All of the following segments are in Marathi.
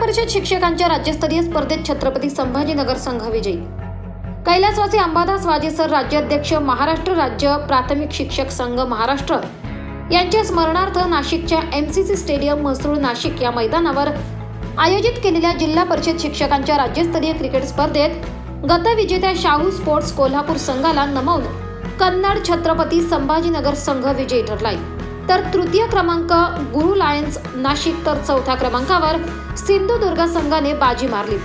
परिषद शिक्षकांच्या राज्यस्तरीय स्पर्धेत छत्रपती संभाजीनगर संघ विजयी. कैलासवासी अंबादास वाजेसर राज्याध्यक्ष महाराष्ट्र राज्य प्राथमिक शिक्षक संघ महाराष्ट्र. यांच्या स्मरणार्थ नाशिकच्या M C C stadium Mhasrul Nashik या मैदानावर आयोजित केलेल्या जिल्हा परिषद शिक्षकांच्या राज्यस्तरीय क्रिकेट स्पर्धेत गतविजेत्या शाहू स्पोर्ट्स कोल्हापूर संघाला नमवून कन्नड छत्रपती संभाजीनगर संघ विजयी ठरलाय. तर तृतीय क्रमांक गुरु लायन्स नाशिक तर चौथ्या क्रमांकावर सिंधुदुर्ग संघाने बाजी मारली.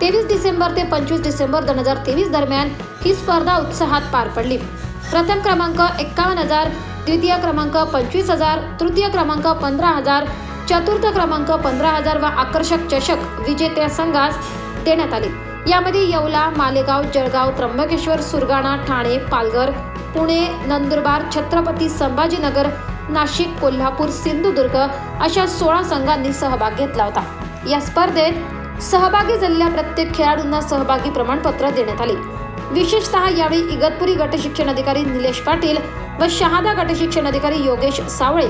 तेवीस डिसेंबर ते पंचवीस डिसेंबर दोन हजार तेवीस दरम्यान ही स्पर्धा उत्साहात पार पडली. प्रथम क्रमांक एक्कावन्न हजार द्वितीय क्रमांक पंचवीस हजार तृतीय क्रमांक पंधरा हजार चतुर्थ क्रमांक पंधरा हजार व आकर्षक चषक विजेत्या संघास देण्यात आले. यामध्ये येवला मालेगाव जळगाव त्र्यंबकेश्वर सुरगाणा ठाणे पालघर पुणे नंदुरबार छत्रपती संभाजीनगर नाशिक कोल्हापूर सिंधुदुर्ग अशा सोळा संघांनी सहभाग घेतला होता. या स्पर्धेत सहभागी झालेल्या प्रत्येक खेळाडूंना सहभागी प्रमाणपत्र देण्यात आले. विशेषतः यावेळी इगतपुरी गटशिक्षण अधिकारी निलेश पाटील व शहादा गटशिक्षण अधिकारी योगेश सावळे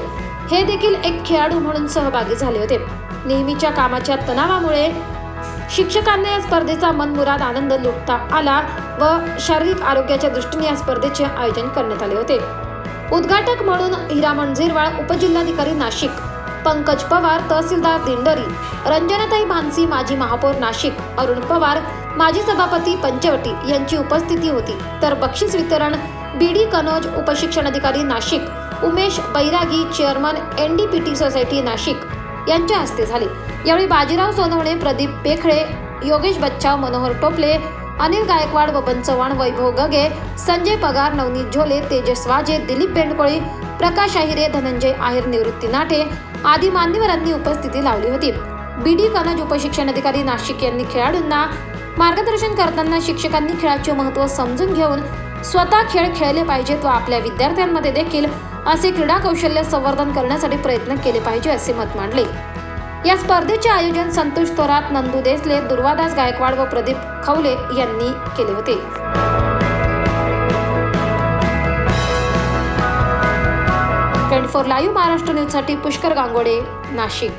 हे देखील एक खेळाडू म्हणून सहभागी झाले होते. नेहमीच्या कामाच्या तणावामुळे शिक्षकांना या स्पर्धेचा मनमुराद आनंद लुटता आला व शारीरिक आरोग्याच्या दृष्टीने या स्पर्धेचे आयोजन करण्यात आले होते. उद्घाटक म्हणून हिरामण झिरवाळ उपजिल्हाधिकारी नाशिक. पंकज पवार तहसीलदार दिंडरी. रंजनाताई भानसी माजी महापौर नाशिक. अरुण पवार माजी सभापती पंचवटी यांची उपस्थिती होती. तर बक्षीस वितरण BD Kanoj उपशिक्षणाधिकारी Nashik. Umesh Bairagi chairman N D P T society Nashik. यांच्या हस्ते झाले. यावेळी बाजीराव सोनवणे प्रदीप पेखळे योगेश बच्चाव मनोहर टोपले अनिल गायकवाड बबन चव्हाण वैभव गगे संजय पगार नवनीत झोले तेजस वाजे दिलीप बेंडकोळी प्रकाश आहिरे धनंजय आहेर निवृत्ती नाटे आदी मान्यवरांनी उपस्थिती लावली होती. बी डी कनज उपशिक्षण अधिकारी नाशिक यांनी खेळाडूंना मार्गदर्शन करताना शिक्षकांनी खेळाचे महत्त्व समजून घेऊन स्वतः खेळ खेळले पाहिजेत व आपल्या विद्यार्थ्यांमध्ये देखील असे क्रीडा कौशल्य संवर्धन करण्यासाठी प्रयत्न केले पाहिजे असे मत मांडले. या स्पर्धेचे आयोजन संतोष थोरात नंदू देसले दुर्वादास गायकवाड व प्रदीप खवले यांनी केले होते. ट्वेंटी फोर लाईव्ह महाराष्ट्र न्यूजसाठी पुष्कर गांगोडे नाशिक.